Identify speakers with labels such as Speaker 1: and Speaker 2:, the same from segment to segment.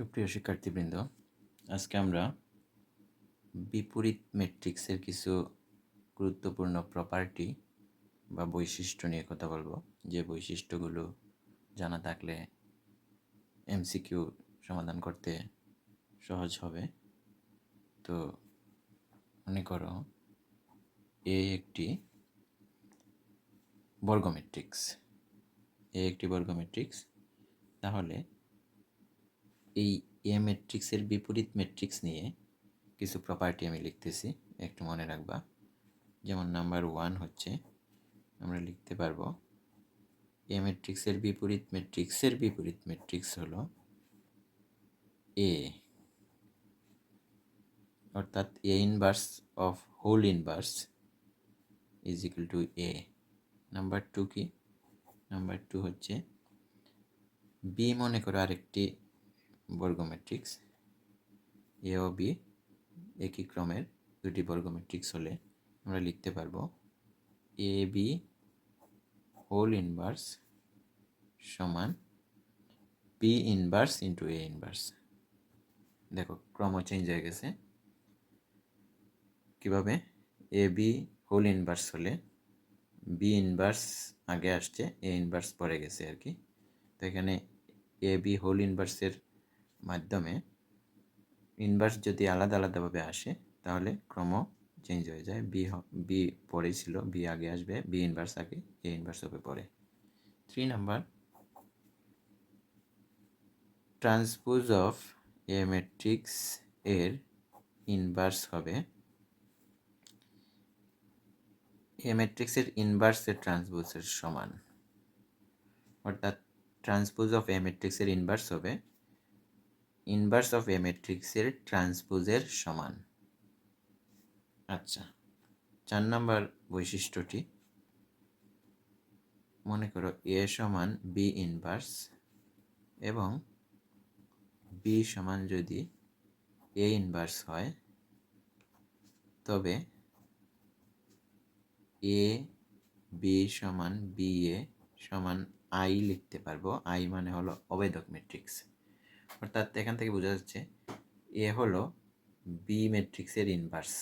Speaker 1: সুপ্রিয় শিক্ষার্থীবৃন্দ, আজকে আমরা বিপরীত ম্যাট্রিক্সের কিছু গুরুত্বপূর্ণ প্রপার্টি বা বৈশিষ্ট্য নিয়ে কথা বলব। যে বৈশিষ্ট্যগুলো জানা থাকলে এমসিকিউ সমাধান করতে সহজ হবে। তো মনে করো এ একটি বর্গ ম্যাট্রিক্স এ একটি বর্গ ম্যাট্রিক্স তাহলে এই এ ম্যাট্রিক্সের বিপরীত ম্যাট্রিক্স নিয়ে কিছু প্রপার্টি আমি লিখতেছি, একটু মনে রাখবা। যেমন নাম্বার ওয়ান হচ্ছে, আমরা লিখতে পারব এ ম্যাট্রিক্সের বিপরীত ম্যাট্রিক্সের বিপরীত ম্যাট্রিক্স হলো এ অর্থাৎ A inverse of whole inverse is equal to A number two কি? নাম্বার টু হচ্ছে বি মনে করো আরেকটি বর্গ ম্যাট্রিক্স এ ও বি একই ক্রমের দুটি বর্গ ম্যাট্রিক্স হলে আমরা লিখতে পারব এ বি হোল ইনভার্স সমান B inverse into A inverse. দেখো, ক্রম চেঞ্জ হয়ে গেছে। কীভাবে? এ বি হোল ইনভার্স হলে বি ইনভার্স আগে আসছে, এ ইনভার্স পরে গেছে আর কি। তো এখানে এ বি হোল ইনভার্সের মাধ্যমে ইনভার্স যদি আলাদা আলাদাভাবে আসে, তাহলে ক্রম চেঞ্জ হয়ে যায়। বি বি পরেই ছিল বি আগে আসবে বি ইনভার্স আগে এ ইনভার্স হবে পরে। Three number transpose of A matrix এর ইনভার্স হবে। এ ম্যাট্রিক্সের ইনভার্সের ট্রান্সপোজের সমান। অর্থাৎ ট্রান্সপোজ অফ এ ম্যাট্রিক্সের ইনভার্স হবে। ইনভার্স অফ এ ম্যাট্রিক্সের ট্রান্সপোজের সমান। আচ্ছা চার নাম্বার বৈশিষ্ট্যটি। মনে করো এ সমান বি ইনভার্স এবং বি সমান যদি এ ইনভার্স হয়, তবে এ বি সমান বি এ সমান আই লিখতে পারব। আই মানে হলো অবেদক ম্যাট্রিক্স। অর্থাৎ এখান থেকে বোঝা যাচ্ছে এ হলো বি ম্যাট্রিক্সের ইনভার্স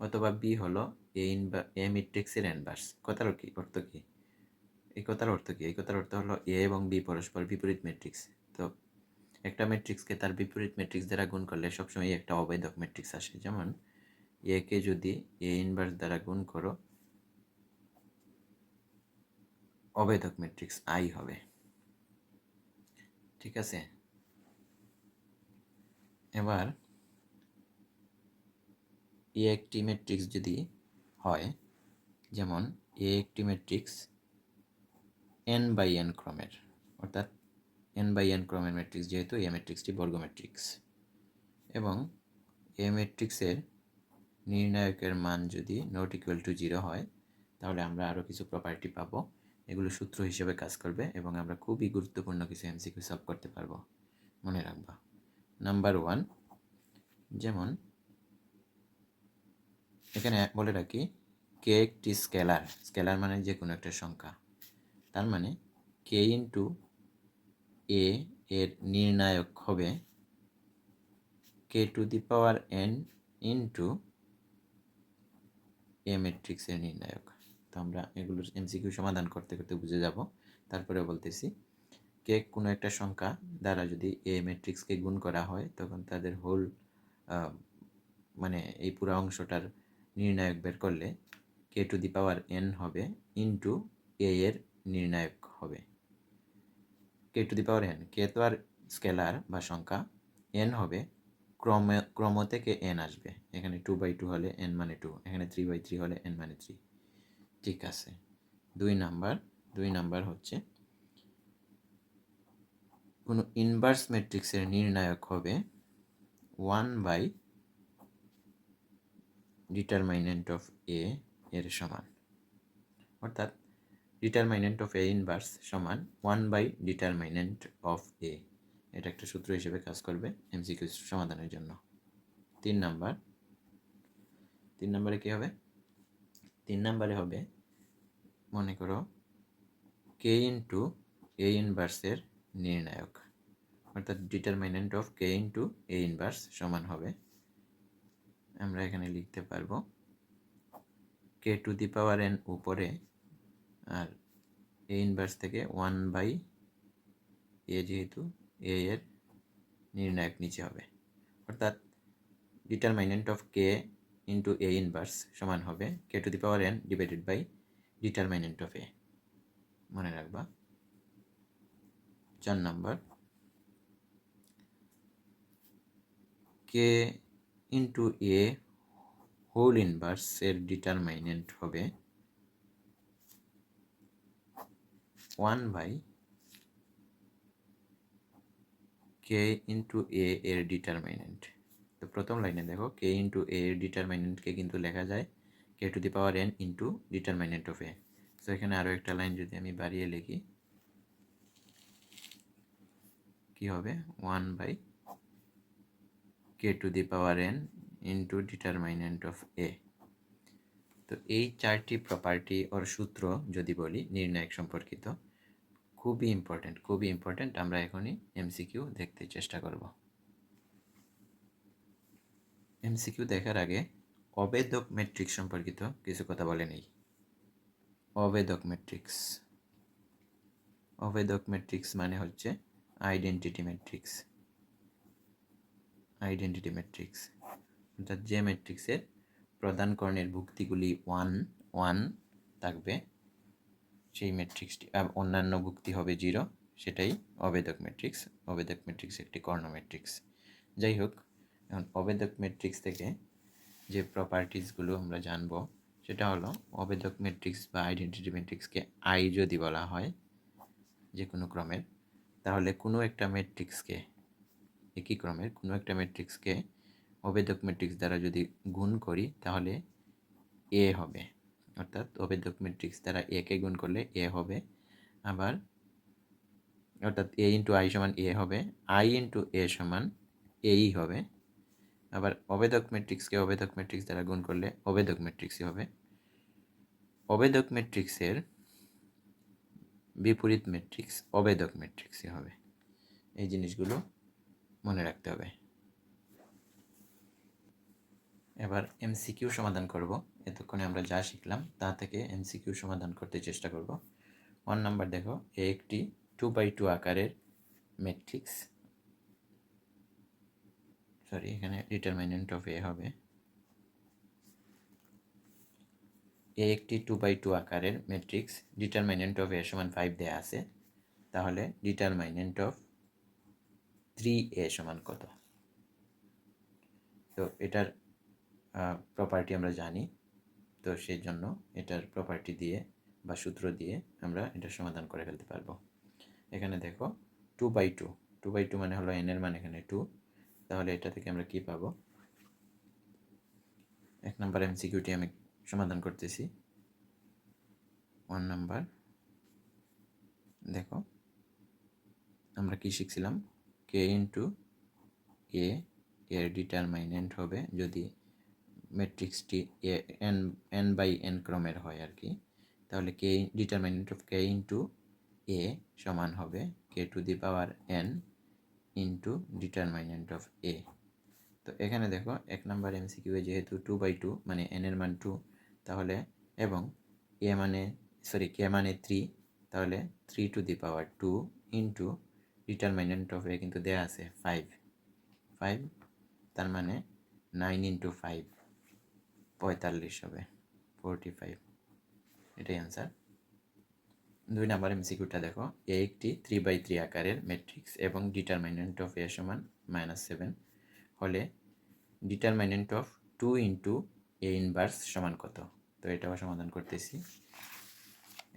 Speaker 1: অথবা বি হলো এ ইনভা এ ম্যাট্রিক্সের ইনভার্স কথার কি? অর্থ কি? এই কথার অর্থ কি? এই কথার অর্থ হলো এ এবং বি পরস্পর বিপরীত ম্যাট্রিক্স তো একটা ম্যাট্রিক্সকে তার বিপরীত ম্যাট্রিক্স দ্বারা গুণ করলে সবসময় একটা অবৈধক ম্যাট্রিক্স আসে। যেমন এ কে যদি এ ইনভার্স দ্বারা গুণ করো, অবৈধক ম্যাট্রিক্স আই হবে। ঠিক আছে? এবার এ একটি ম্যাট্রিক্স যদি হয়, যেমন এ একটি ম্যাট্রিক্স এন বাই এন ক্রমের, অর্থাৎ এন বাই এন ক্রমের ম্যাট্রিক্স যেহেতু, এ ম্যাট্রিক্সটি বর্গ ম্যাট্রিক্স এবং এ ম্যাট্রিক্সের নির্ণায়কের মান যদি নট ইকুয়াল টু জিরো হয়, তাহলে আমরা আরও কিছু প্রপার্টি পাবো। এগুলো সূত্র হিসেবে কাজ করবে এবং আমরা খুবই গুরুত্বপূর্ণ কিছু এমসিকিউ সলভ করতে পারব। মনে রাখবা। Number one. যেমন, এখানে বলে রাখি কে একটি স্কেলার। স্কেলার মানে যে কোনো একটা সংখ্যা। তার মানে কে ইন্টু এ এর নির্ণায়ক হবে K to the power N into A ম্যাট্রিক্সের নির্ণায়ক। তো আমরা এগুলোর এমসিকিউ সমাধান করতে করতে বুঝে যাব। তারপরে বলতেছি কে কোনো একটা সংখ্যা দ্বারা যদি এ ম্যাট্রিক্সকে গুণ করা হয়, তখন তাদের হোল মানে এই পুরো অংশটার নির্ণায়ক বের করলে K to the power N হবে ইন্টু এ এর নির্ণায়ক হবে। কে to the power N K তো আর স্কেলার বা সংখ্যা এন হবে ক্রমে, ক্রম থেকে এন আসবে। এখানে টু বাই টু হলে এন মানে টু এখানে থ্রি বাই থ্রি হলে এন মানে থ্রি ঠিক আছে। দুই নাম্বার দুই নাম্বার হচ্ছে কোনো ইনভার্স ম্যাট্রিক্সের নির্ণায়ক হবে one by determinant of A এর সমান। অর্থাৎ ডিটারমাইনেন্ট অফ এ ইনভার্স সমান one by determinant of A এটা একটা সূত্র হিসেবে কাজ করবে এমসিকিউ সমাধানের জন্য। তিন নাম্বার। তিন নম্বরে কী হবে? তিন নম্বরে হবে, মনে করো কে ইন্টু এ ইনভার্সের নির্ণায়ক। অর্থাৎ determinant of K into A inverse সমান হবে। আমরা এখানে লিখতে পারব কে টু দি পাওয়ার এন উপরে আর এ ইনভার্স থেকে ওয়ান বাই এ যেহেতু এ এর নির্ণায়ক নিচে হবে। অর্থাৎ determinant of K into A inverse সমান হবে K to the power N divided by determinant of A মনে রাখবা। চার নম্বর। K into A whole inverse এর ডিটারমাইনেন্ট হবে one by K into A এর ডিটারমাইনেন্ট তো প্রথম লাইনে দেখো কে ইন্টু এ এর ডিটারমাইনেন্টকে কিন্তু লেখা যায় K to the power N into determinant of A তো এখানে আরও একটা লাইন যদি আমি বাড়িয়ে লিখি কি হবে? One by K to the power N into determinant of A তো এই চারটি প্রপার্টি ওর সূত্র যদি বলি, নির্ণায়ক সম্পর্কিত, খুবই ইম্পর্টেন্ট খুবই ইম্পর্টেন্ট আমরা এখনই এমসিকিউ দেখতে চেষ্টা করব। এমসিকিউ দেখার আগে অবেদক ম্যাট্রিক্স সম্পর্কিত কিছু কথা বলে নেই। অবেদক ম্যাট্রিক্স অবেদক ম্যাট্রিক্স মানে হচ্ছে আইডেন্টিটি ম্যাট্রিক্স আইডেন্টিটি ম্যাট্রিক্স অর্থাৎ যে ম্যাট্রিক্সের প্রদান কর্ণের ভুক্তিগুলি ওয়ান ওয়ান থাকবে, সেই ম্যাট্রিক্সটি অন্যান্য ভুক্তি হবে জিরো সেটাই অবেদক ম্যাট্রিক্স অবেদক ম্যাট্রিক্স একটি কর্ণ ম্যাট্রিক্স যাই হোক, এখন অবেদক ম্যাট্রিক্স থেকে যে প্রপার্টিসগুলো আমরা জানব, সেটা হলো অবেদক ম্যাট্রিক্স বা আইডেন্টিটি ম্যাট্রিক্সকে আই যদি বলা হয় যে কোনো ক্রমের তাহলে কোনো একটা ম্যাট্রিক্সকে একই ক্রমের কোনো একটা ম্যাট্রিক্সকে অবেদক ম্যাট্রিক্স দ্বারা যদি গুণ করি, তাহলে এ হবে। অর্থাৎ অবেদক ম্যাট্রিক্স দ্বারা একে গুণ করলে এ হবে। আবার অর্থাৎ এ ইন্টু আই সমান এ হবে আই ইন্টু এ সমান এই হবে। আবার অবেদক ম্যাট্রিক্সকে অবেদক ম্যাট্রিক্স দ্বারা গুণ করলে অবেদক ম্যাট্রিক্সই হবে। অবেদক ম্যাট্রিক্সের বিপরীত ম্যাট্রিক্স অবেদক ম্যাট্রিক্সই হবে। এই জিনিসগুলো মনে রাখতে হবে। এবার এমসিকিউ সমাধান করব। এতক্ষণে আমরা যা শিখলাম, তা থেকে এমসিকিউ সমাধান করতে চেষ্টা করব। ওয়ান নাম্বার দেখো, এ একটি টু বাই টু আকারের ম্যাট্রিক্স সরি এখানে ডিটারমিনেন্ট অফ এ হবে। এ একটি টু বাই টু আকারের ম্যাট্রিক্স ডিটারমিনেন্ট অফ এ সমান ফাইভ দেয়া আছে। তাহলে ডিটারমিনেন্ট অফ থ্রি এ সমান কত? তো এটার প্রপার্টি আমরা জানি। তো সেই জন্য এটার প্রপার্টি দিয়ে বা সূত্র দিয়ে আমরা এটার সমাধান করে ফেলতে পারব। এখানে দেখো two by two two by two মানে হলো এনের মান এখানে টু তাহলে এটা থেকে আমরা কি পাবো? এক নাম্বার এমসিকিউটি আমি সমাধান করতেছি। ওয়ান নাম্বার দেখো, আমরা কি শিখছিলাম? কে ইন্টু এ এর ডিটারমাইনেন্ট হবে যদি ম্যাট্রিক্সটি A N N by N ক্রমের হয় আর কি। তাহলে K determinant of K into A সমান হবে K to the power N into determinant of A তো এখানে দেখো, এক নাম্বার এমসিকিউয়ে যেহেতু টু বাই টু মানে এন এর মান টু তাহলে, এবং এ মানে সরি কে মানে থ্রি তাহলে three to the power two into determinant of A কিন্তু দেয়া আছে ফাইভ ফাইভ তার মানে নাইন ইন্টু ফাইভ পঁয়তাল্লিশ হবে ফোরটি ফাইভ এটাই অ্যান্সার দুই নাম্বার এমসিকিউটা দেখো এ একটি থ্রি বাই থ্রি আকারের ম্যাট্রিক্স এবং ডিটারমিনেন্ট অফ এ সমান মাইনাস সেভেন হলে determinant of two into A inverse সমান কত? তো এটাও সমাধান করতেছি।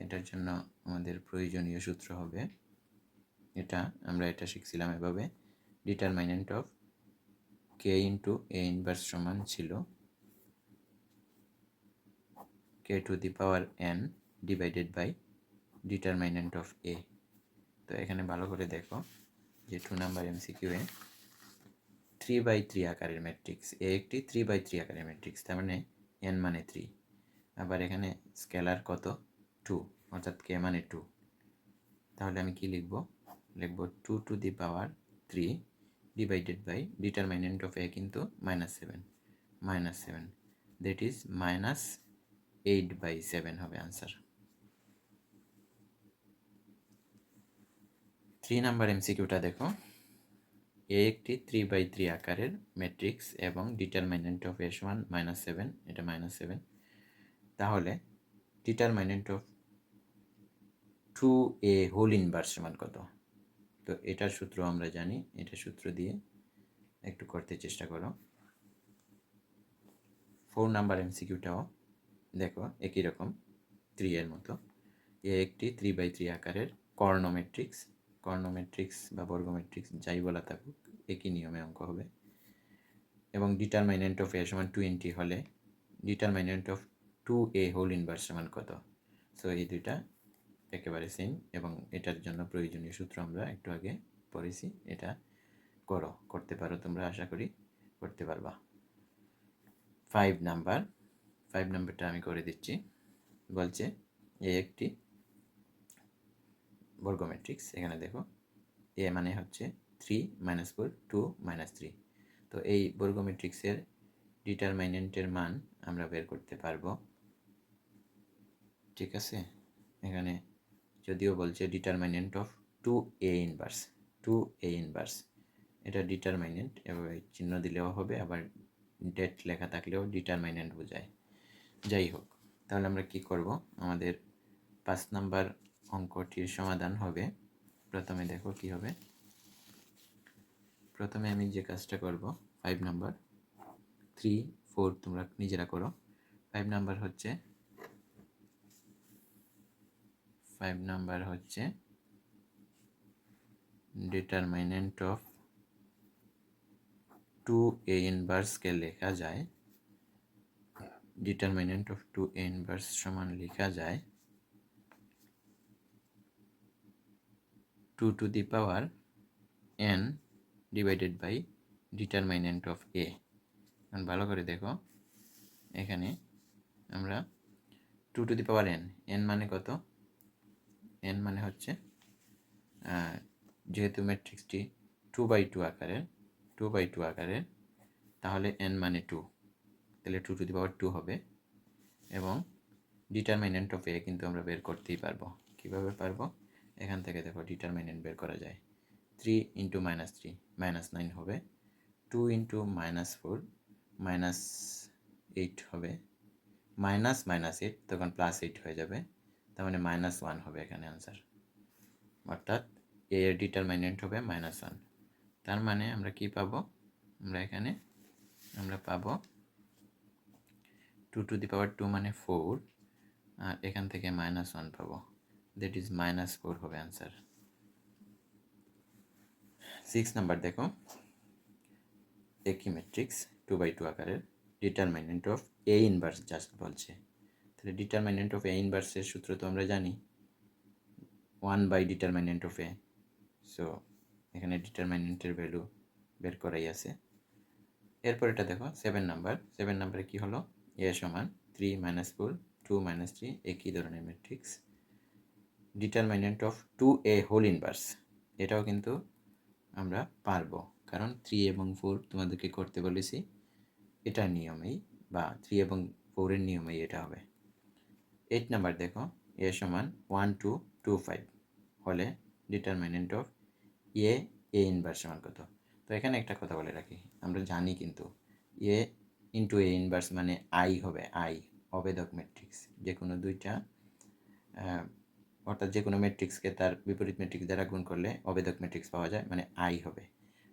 Speaker 1: এটার জন্য আমাদের প্রয়োজনীয় সূত্র হবে এটা, আমরা এটা শিখছিলাম এভাবে। Determinant of K into A inverse সমান ছিল K to the power N divided by determinant of A তো এখানে ভালো করে দেখো যে two number MCQ A three by three আকারের ম্যাট্রিক্স এ একটি থ্রি বাই থ্রি আকারের ম্যাট্রিক্স তার মানে এন মানে থ্রি আবার এখানে স্কেলার কত? টু অর্থাৎ কে মানে টু তাহলে আমি কি লিখব? লিখব two to the power three divided by determinant of A কিন্তু minus seven minus seven that is minus eight by seven হবে আনসার থ্রি নাম্বার এমসিকিউটা দেখো। এ একটি থ্রি বাই থ্রি আকারের ম্যাট্রিক্স এবং determinant of S one minus seven এটা minus seven তাহলে determinant of two A whole inverse সমান কত? তো এটার সূত্র আমরা জানি, এটা সূত্র দিয়ে একটু করতে চেষ্টা করো। ফোর নাম্বার এমসিকিউটাও দেখো একই রকম থ্রি এর মতো। এ একটি থ্রি বাই থ্রি আকারের কর্ণমেট্রিক্স কর্ণমেট্রিক্স বা বর্গমেট্রিক্স যাই বলা থাকুক, একই নিয়মে অঙ্ক হবে। এবং ডিটারমাইনেন্ট অফ এ সমান টোয়েন্টি হলে determinant of two A whole inverse সমান কত? সো এই দুইটা একেবারে সেম এবং এটার জন্য প্রয়োজনীয় সূত্র আমরা একটু আগে পড়েছি। এটা করো, করতে পারো তোমরা, আশা করি করতে পারবা। ফাইভ নাম্বার ফাইভ নাম্বারটা আমি করে দিচ্ছি। বলছে এ একটি বর্গ ম্যাট্রিক্স এখানে দেখো। এ মানে হচ্ছে three minus four two minus three তো এই বর্গ ম্যাট্রিক্সের ডিটারমাইনেন্টের মান আমরা বের করতে পারব। ঠিক আছে? এখানে যদিও বলছে determinant of two A inverse two A inverse এটা ডিটারমাইনেন্ট এভাবে চিহ্ন দিলেও হবে, আবার ডেট লেখা থাকলেও ডিটারমাইনেন্ট বোঝায়। যাই হোক, তাহলে আমরা কি করব? আমাদের পাঁচ নাম্বার অঙ্কটির সমাধান হবে। প্রথমে দেখো কি হবে। প্রথমে আমি যে কাজটা করব ফাইভ নাম্বার থ্রি ফোর তোমরা নিজেরা করো। ফাইভ নাম্বার হচ্ছে ফাইভ নাম্বার হচ্ছে ডিটারমাইনেন্ট অফ টু এ ইনভার্সকে লেখা যায় determinant of two A inverse সমান লেখা যায় two to the power N divided by determinant of A ভালো করে দেখো, এখানে আমরা two to the power N N মানে কত? এন মানে হচ্ছে যেহেতু ম্যাট্রিক্সটি টু বাই টু আকারের টু বাই টু আকারের, তাহলে এন মানে টু তাহলে two to the power two হবে এবং ডিটারমিনেন্ট অফ এ কিন্তু আমরা বের করতেই পারব। কীভাবে পারব? এখান থেকে দেখো ডিটারমিনেন্ট বের করা যায়। Three into minus three minus nine হবে। Two into minus four minus eight হবে। মাইনাস মাইনাস এইট তখন প্লাস এইট হয়ে যাবে। তার মানে মাইনাস ওয়ান হবে এখানে আনসার অর্থাৎ এ এর ডিটারমাইনেন্ট হবে মাইনাস ওয়ান তার মানে আমরা কি পাবো? আমরা এখানে, আমরা পাবো two to the power two মানে ফোর আর এখান থেকে মাইনাস ওয়ান পাবো। দ্যাট ইজ মাইনাস ফোর হবে অ্যান্সার সিক্স নাম্বার দেখো। একই ম্যাট্রিক্স টু বাই টু আকারের determinant of A inverse just বলছে। তাহলে ডিটারমিনেন্ট অফ এ ইনভার্সের সূত্র তো আমরা জানি। One by determinant of A so এখানে ডিটারমিনেন্টের ভ্যালু বের করাই আছে। এরপর এটা দেখো সেভেন নাম্বার সেভেন নাম্বারে কী হলো? এ সমান three minus four two minus three একই ধরনের matrix determinant of two A whole inverse এটাও কিন্তু আমরা পারব। কারণ থ্রি এবং ফোর তোমাদেরকে করতে বলেছি। এটার নিয়মেই বা থ্রি এবং ফোরের নিয়মেই এটা হবে। এইট নাম্বার দেখো এ সমান ওয়ান টু টু ফাইভ হলে determinant of A A inverse সমান কত? তো এখানে একটা কথা বলে রাখি, আমরা জানি কিন্তু এ ইন্টু এ ইনভার্স মানে আই হবে আই অবেদক ম্যাট্রিক্স যে কোনো দুইটা অর্থাৎ যে কোনো ম্যাট্রিক্সকে তার বিপরীত ম্যাট্রিক্স দ্বারা গুণ করলে অবেদক ম্যাট্রিক্স পাওয়া যায় মানে আই হবে।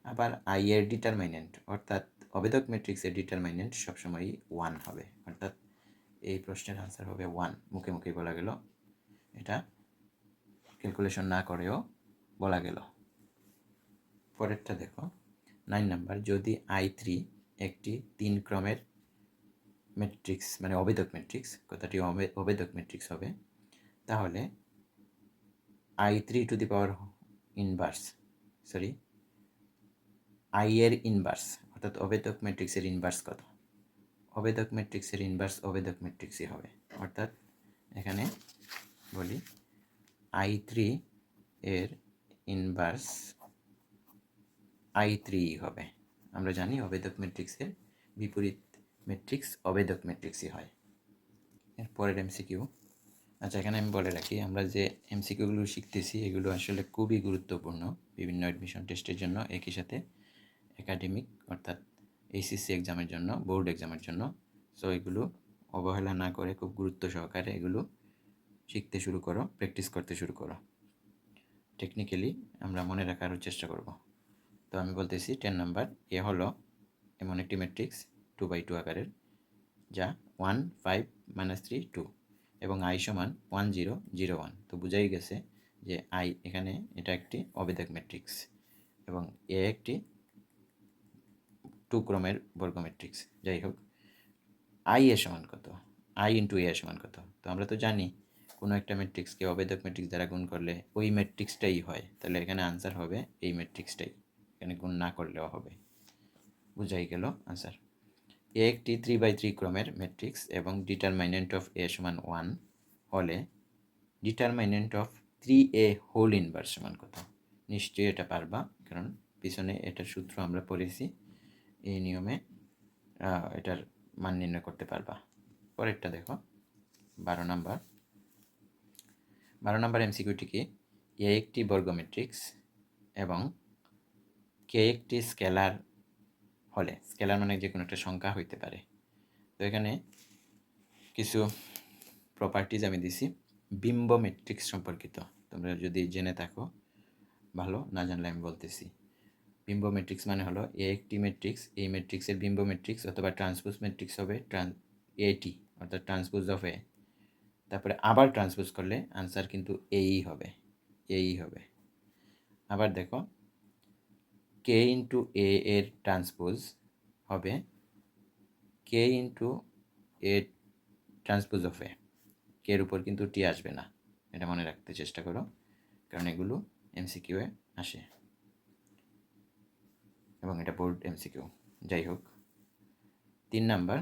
Speaker 1: আবার আই এর ডিটারমাইনেন্ট অর্থাৎ অবেদক ম্যাট্রিক্সের ডিটারমাইনেন্ট সবসময়ই ওয়ান হবে, অর্থাৎ এই প্রশ্নের আনসার হবে ওয়ান মুখে মুখে বলা গেল। এটা ক্যালকুলেশন না করেও বলা গেল। পরেরটা দেখো। নাইন নাম্বার যদি আই থ্রি একটি তিন ক্রমের ম্যাট্রিক্স মানে অবেদক ম্যাট্রিক্স কথাটি অবেদক ম্যাট্রিক্স হবে, তাহলে I three to the power inverse sorry I এর ইনভার্স অর্থাৎ অবেদক ম্যাট্রিক্সের ইনভার্স কত? অবেদক ম্যাট্রিক্সের ইনভার্স অবেদক ম্যাট্রিক্সই হবে। অর্থাৎ এখানে বলি আই থ্রি এর ইনভার্স আই থ্রি হবে। আমরা জানি অবেদক ম্যাট্রিক্সের বিপরীত ম্যাট্রিক্স অবেদক ম্যাট্রিক্সই হয়। এর পরের এমসিকিউ আচ্ছা এখানে আমি বলে রাখি, আমরা যে এমসিকিউগুলো শিখতেছি, এগুলো আসলে খুবই গুরুত্বপূর্ণ বিভিন্ন অ্যাডমিশন টেস্টের জন্য। একই সাথে একাডেমিক অর্থাৎ এইচএসসি এক্সামের জন্য বোর্ড এক্সামের জন্য। সো এগুলো অবহেলা না করে খুব গুরুত্ব সহকারে এগুলো শিখতে শুরু করো প্র্যাকটিস করতে শুরু করো। টেকনিক্যালি আমরা মনে রাখার চেষ্টা করব। তো আমি বলতেছি টেন নাম্বার এ হলো এমন একটি ম্যাট্রিক্স টু বাই টু আকারের, যা one five minus three two এবং আই সমান ওয়ান জিরো জিরো ওয়ান তো বোঝাই গেছে যে আই এখানে এটা একটি অবেদক ম্যাট্রিক্স এবং এ একটি টু ক্রমের বর্গ ম্যাট্রিক্স যাই হোক। আই এর সমান কত? আই ইন্টু এ সমান কত? তো আমরা তো জানি কোনো একটা ম্যাট্রিক্সকে অবেদক ম্যাট্রিক্স দ্বারা গুণ করলে ওই ম্যাট্রিক্সটাই হয়। তাহলে এখানে আনসার হবে এই ম্যাট্রিক্সটাই এখানে গুণ না করলেও হবে। বুঝাই গেল আনসার এ একটি থ্রি বাই থ্রি ক্রমের ম্যাট্রিক্স এবং ডিটারমাইনেন্ট অফ এ সমান ওয়ান হলে determinant of three A whole inverse সমান কত? নিশ্চয়ই এটা পারবা, কারণ পিছনে এটার সূত্র আমরা পড়েছি। এই নিয়মে এটার মান নির্ণয় করতে পারবা। পরেরটা দেখো, বারো নাম্বার। বারো নাম্বার এমসিকিউটি কি? এ একটি বর্গ ম্যাট্রিক্স এবং কে একটি স্কেলার হলে স্কেলার মানে যে কোনো একটা সংখ্যা হইতে পারে। তো এখানে কিছু প্রপার্টিজ আমি দিছি। বিম্ব ম্যাট্রিক্স সম্পর্কিত। তোমরা যদি জেনে থাকো, ভালো, না জানলে আমি বলতেছি। বিম্ব ম্যাট্রিক্স মানে হলো এ একটি ম্যাট্রিক্স এই ম্যাট্রিক্সের বিম্ব ম্যাট্রিক্স অথবা ট্রান্সপোজ ম্যাট্রিক্স হবে ট্রান এটি অর্থাৎ ট্রান্সপোজ অফ এ তারপরে আবার ট্রান্সপোজ করলে আনসার কিন্তু এই হবে এই হবে। আবার দেখো কে ইন্টু এ এর ট্রান্সপোজ হবে K into A transpose of A K এর উপর কিন্তু টি আসবে না, এটা মনে রাখতে চেষ্টা করো, কারণ এগুলো এমসিকিউয়ে আসে। এবং এটা বোর্ড এমসিকিউ। যাই হোক, তিন number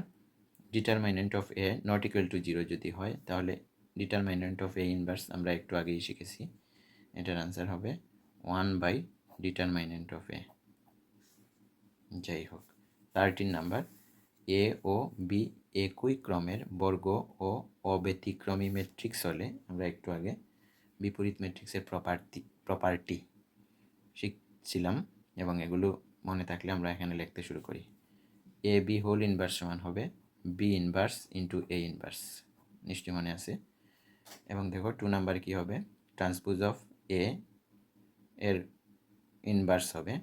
Speaker 1: determinant of A not equal to zero যদি হয়, তাহলে ডিটারমাইনেন্ট অফ এ ইনভার্স আমরা একটু আগেই শিখেছি। এটার আনসার হবে one by determinant of A যাই হোক থার্টিন নাম্বার এ ও বি একই ক্রমের বর্গ ও অব্যতিক্রমী ম্যাট্রিক্স হলে, আমরা একটু আগে বিপরীত ম্যাট্রিক্সের প্রপার্টি প্রপার্টি শিখছিলাম এবং এগুলো মনে থাকলে আমরা এখানে লিখতে শুরু করি। এ, বি, হোল ইনভার্স সমান হবে B inverse into A inverse. নিশ্চয়ই মনে আছে? এবং দেখো টু নাম্বার কি হবে? ট্রান্সপোজ অফ এ এর ইনভার্স হবে।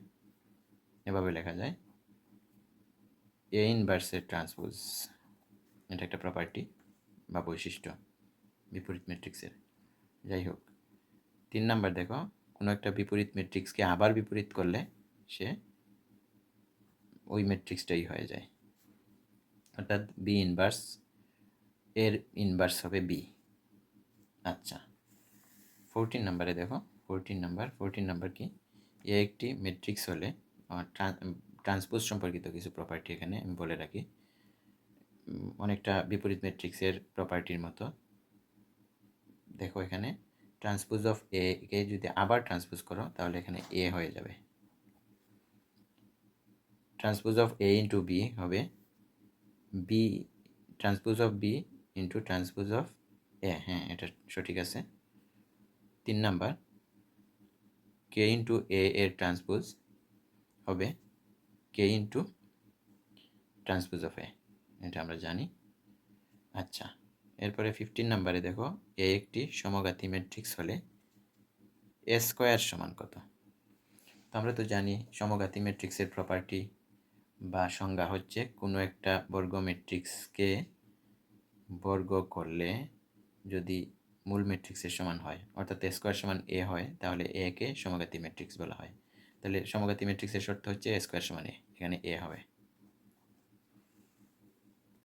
Speaker 1: এভাবে লেখা যায়। এ ইনভার্সের ট্রান্সপোজ। এটা একটা প্রপার্টি বা বৈশিষ্ট্য, বিপরীত ম্যাট্রিক্সের যাই হোক, তিন নাম্বার দেখো, কোনো একটা বিপরীত ম্যাট্রিক্সকে আবার বিপরীত করলে সে ওই ম্যাট্রিক্সটাই হয়ে যায়। অর্থাৎ বি ইনভার্স এর ইনভার্স হবে বি আচ্ছা ফোরটিন নাম্বারে দেখো ফোরটিন নাম্বার ফোরটিন নাম্বার কি? এ একটি ম্যাট্রিক্স হলে ট্রান্সপোজ সম্পর্কিত কিছু প্রপার্টি এখানে আমি বলে রাখি। অনেকটা বিপরীত ম্যাট্রিক্সের প্রপার্টির মতো। দেখো এখানে ট্রান্সপোজ অফ এ কে যদি আবার ট্রান্সপোজ করো, তাহলে এখানে এ হয়ে যাবে। Transpose of A into B হবে B transpose of B into transpose of A হ্যাঁ এটা সঠিক আছে। তিন নাম্বার কে ইন্টু এ এর ট্রান্সপোজ হবে K into transpose of A এটা আমরা জানি। আচ্ছা এরপরে ফিফটিন নাম্বারে দেখো এ একটি সমগাতি ম্যাট্রিক্স হলে এ স্কোয়ার সমান কত? আমরা তো জানি, সমগাতি ম্যাট্রিক্সের প্রপার্টি বা সংজ্ঞা হচ্ছে কোনো একটা বর্গ ম্যাট্রিক্সকে বর্গ করলে যদি মূল ম্যাট্রিক্সের সমান হয়, অর্থাৎ এ স্কোয়ার সমান এ হয়, তাহলে এ কে সমগাতি ম্যাট্রিক্স বলা হয়। তাহলে সমগাতি ম্যাট্রিক্সের শর্ত হচ্ছে এ স্কোয়ার সমান এ এখানে এ হবে।